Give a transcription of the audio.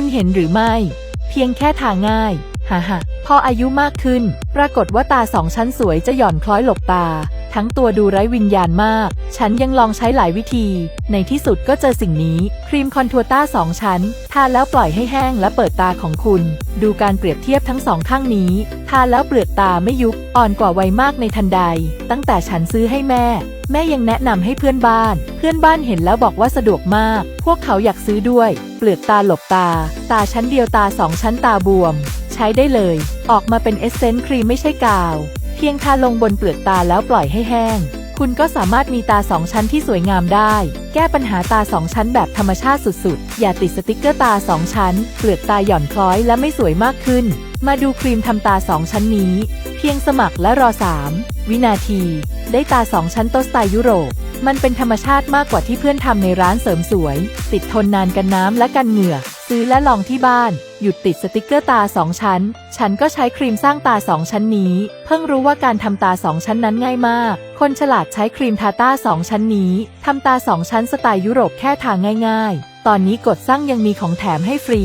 คุณเห็นหรือไม่ เพียงแค่ทาง่ายฮ่าฮ่าพออายุมากขึ้น ปรากฏว่าตาสองชั้นสวยจะหย่อนคล้อยหลบตา ทั้งตัวดูไร้วิญญาณมาก ฉันยังลองใช้หลายวิธี ในที่สุดก็เจอสิ่งนี้ ครีมคอนทัวร์ต้าสองชั้น ทาแล้วปล่อยให้แห้งและเปิดตาของคุณ ดูการเปรียบเทียบทั้งสองข้างนี้ ทาแล้วเปลือกตาไม่ยุบ อ่อนกว่าวัยมากในทันใด ตั้งแต่ฉันซื้อให้แม่ แม่ยังแนะนำให้เพื่อนบ้าน เพื่อนบ้านเห็นแล้วบอกว่าสะดวกมาก พวกเขาอยากซื้อด้วย เปลือกตาหลบตา ตาชั้นเดียวตาสองชั้นตาบวม ใช้ได้เลย ออกมาเป็นเอสเซนต์ครีมไม่ใช่กาว เพียงทาลงบนเปลือกตาแล้วปล่อยให้แห้ง คุณก็สามารถมีตาสองชั้นที่สวยงามได้ แก้ปัญหาตาสองชั้นแบบธรรมชาติสุดๆ อย่าติดสติกเกอร์ตาสองชั้น เปลือกตาหย่อนคล้อยและไม่สวยมากขึ้น มาดูครีมทำตาสองชั้นนี้ เพียงสมัครและรอ 3 วินาที ได้ตาสองชั้นโตสไตล์ยุโรป มันเป็นธรรมชาติมากกว่าที่เพื่อนทำในร้านเสริมสวย ติดทนนานกันน้ำและกันเหงื่อ ซื้อและลองที่บ้าน หยุดติดสติกเกอร์ตาสองชั้น ฉันก็ใช้ครีมสร้างตาสองชั้นนี้ เพิ่งรู้ว่าการทำตาสองชั้นนั้นง่ายมาก คนฉลาดใช้ครีมทาตาสองชั้นนี้ทำตาสองชั้นสไตล์ยุโรปแค่ทาง่าย ๆ ตอนนี้กดสร้างยังมีของแถมให้ฟรี